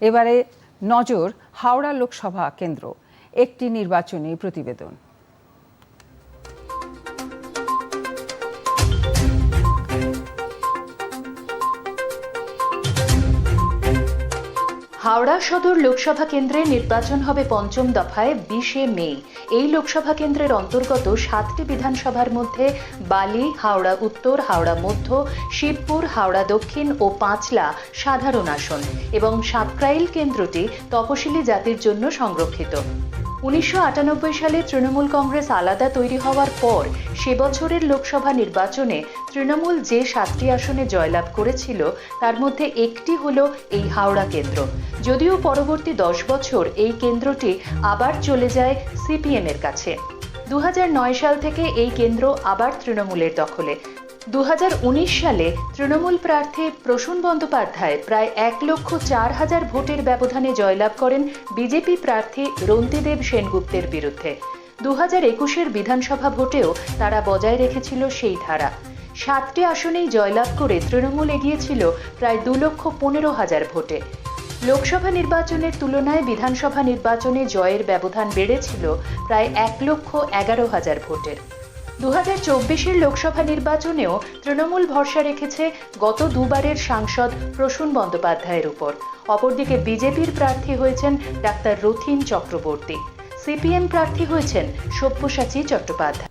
এবারে নজর হাওড়া লোকসভা কেন্দ্র একটি নির্বাচনী প্রতিবেদন। হাওড়া সদর লোকসভা কেন্দ্রে নির্বাচন হবে পঞ্চম দফায় বিশে মে। এই লোকসভা কেন্দ্রের অন্তর্গত সাতটি বিধানসভার মধ্যে বালি, হাওড়া উত্তর, হাওড়া মধ্য, শিবপুর, হাওড়া দক্ষিণ ও পাঁচলা সাধারণ আসন এবং সাতক্রাইল কেন্দ্রটি তপশিলি জাতির জন্য সংরক্ষিত। উনিশশো আটানব্বই সালে তৃণমূল কংগ্রেস আলাদা তৈরি হওয়ার পর সে বছরের লোকসভা নির্বাচনে তৃণমূল যে সাতটি আসনে জয়লাভ করেছিল, তার মধ্যে একটি হল এই হাওড়া কেন্দ্র। যদিও পরবর্তী দশ বছর এই কেন্দ্রটি আবার চলে যায় সিপিএমের কাছে। দু হাজার নয় সাল থেকে এই কেন্দ্র আবার তৃণমূলের দখলে। উনিশ সালে তৃণমূল প্রার্থী প্রসূন বন্দ্যোপাধ্যায় প্রায় এক লক্ষ চার হাজার ভোটের ব্যবধানে জয়লাভ করেন বিজেপি প্রার্থী রন্তিদেব সেনগুপ্তের বিরুদ্ধে। দু হাজার একুশের বিধানসভা ভোটেও তারা বজায় রেখেছিল সেই ধারা। সাতটি আসনেই জয়লাভ করে তৃণমূল এগিয়েছিল প্রায় দু লক্ষ পনেরো হাজার ভোটে। লোকসভা নির্বাচনের তুলনায় বিধানসভা নির্বাচনে জয়ের ব্যবধান বেড়েছিল প্রায় এক লক্ষ এগারো হাজার ভোটের। দু লোকসভা নির্বাচনেও তৃণমূল ভরসা রেখেছে গত দুবারের সাংসদ প্রসূন বন্দ্যোপাধ্যায়ের উপর। অপরদিকে বিজেপির প্রার্থী হয়েছেন ডাক্তার রথিন চক্রবর্তী। সিপিএম প্রার্থী হয়েছেন সব্যসাচী চট্টোপাধ্যায়।